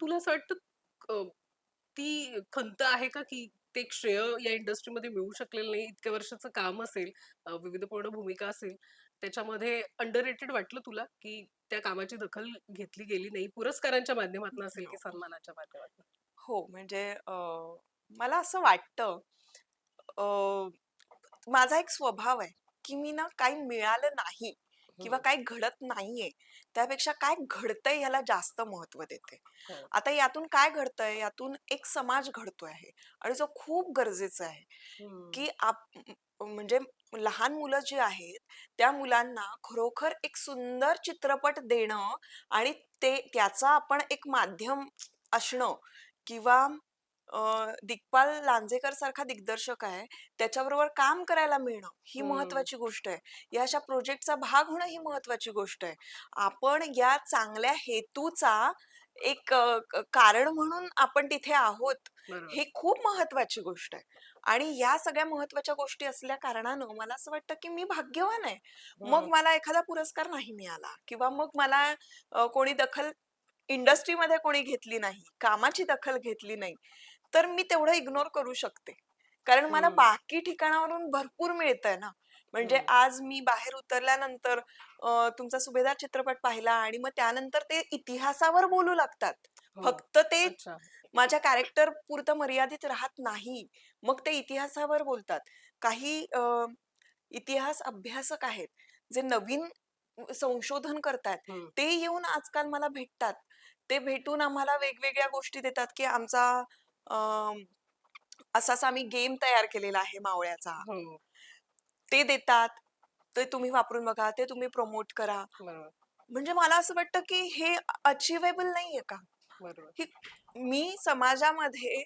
तुला असं वाटतं ती खंत आहे का की ते एक श्रेय या इंडस्ट्रीमध्ये मिळू शकलेलं नाही इतक्या वर्षाचं काम असेल विविधपूर्ण भूमिका असेल त्याच्यामध्ये अंडररेटेड वाटलं तुला की त्या कामाची दखल घेतली गेली नाही पुरस्कारांच्या माध्यमातून असेल की सन्मानाच्या माध्यमातून? हो म्हणजे मला असं वाटतं माझा एक स्वभाव आहे की मी ना काही मिळालं नाही. किंवा काही घडत नाहीये त्यापेक्षा काय घडतंय ह्याला जास्त महत्त्व देते. हो. आता यातून काय घडतंय? यातून एक समाज घडतोय आहे आणि जो खूप गरजेचा आहे की आप म्हणजे लहान मुलं जी आहेत त्या मुलांना खरोखर एक सुंदर चित्रपट देणं आणि ते त्याचा आपण एक माध्यम असणं किंवा अं, दिग्पाल लांजेकर सारखा दिग्दर्शक आहे. त्याच्याबरोबर काम करायला मिळणं ही महत्वाची गोष्ट आहे. या अशा प्रोजेक्टचा भाग होणं ही महत्वाची गोष्ट आहे. आपण या चांगल्या हेतूचा एक अ, क- कारण म्हणून आपण तिथे आहोत बरोबर. हे खूप महत्वाची गोष्ट आहे. आणि या सगळ्या महत्त्वाच्या गोष्टी असल्या कारणानं मला असं वाटतं की मी भाग्यवान आहे. मग मला एखादा पुरस्कार नाही मिळाला किंवा मग मला अ, कोणी दखल इंडस्ट्रीमध्ये कोणी घेतली नाही कामाची दखल घेतली नाही. तर मी तेवढं इग्नोर करू शकते. कारण मला बाकी ठिकाणावरून भरपूर मिळतंय ना. म्हणजे आज मी बाहेर उतरल्यानंतर तुमचा सुभेदार चित्रपट पाहिला आणि मग त्यानंतर ते इतिहासावर बोलू लागतात. हो. फक्त ते माझ्या कॅरेक्टर पुरतं मर्यादित राहत नाही. मग ते इतिहासावर बोलतात. काही इतिहास अभ्यासक आहेत जे नवीन संशोधन करतात ते येऊन आजकाल मला भेटतात. ते भेटून आम्हाला वेगवेगळ्या गोष्टी देतात की आमचा असाच आम्ही गेम तयार केलेला आहे मावळ्याचा. हो. ते देतात ते तुम्ही वापरून बघा ते तुम्ही प्रमोट करा. म्हणजे मला असं वाटतं की हे अचिवेबल नाहीये का? की मी समाजामध्ये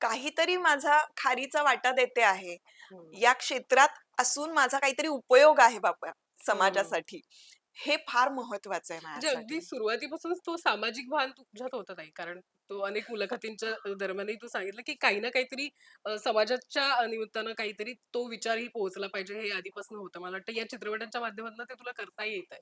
काहीतरी माझा खारीचा वाटा देते आहे. हम्म, या क्षेत्रात असून माझा काहीतरी उपयोग आहे बाबा हम्म. समाजासाठी. हे फार महत्वाचं आहे म्हणजे अगदी माझ्यासाठी. सुरुवातीपासूनच तो सामाजिक भान तुझ्यात होता नाही कारण तो अनेक मुलाखतींच्या दरम्यानही तू सांगितलं की काही ना काहीतरी अ, समाजाच्या निमित्तानं काहीतरी तो विचारही पोहोचला पाहिजे हे आधीपासून होतं. मला वाटतं या चित्रपटांच्या माध्यमातून ते तुला करता येत आहे.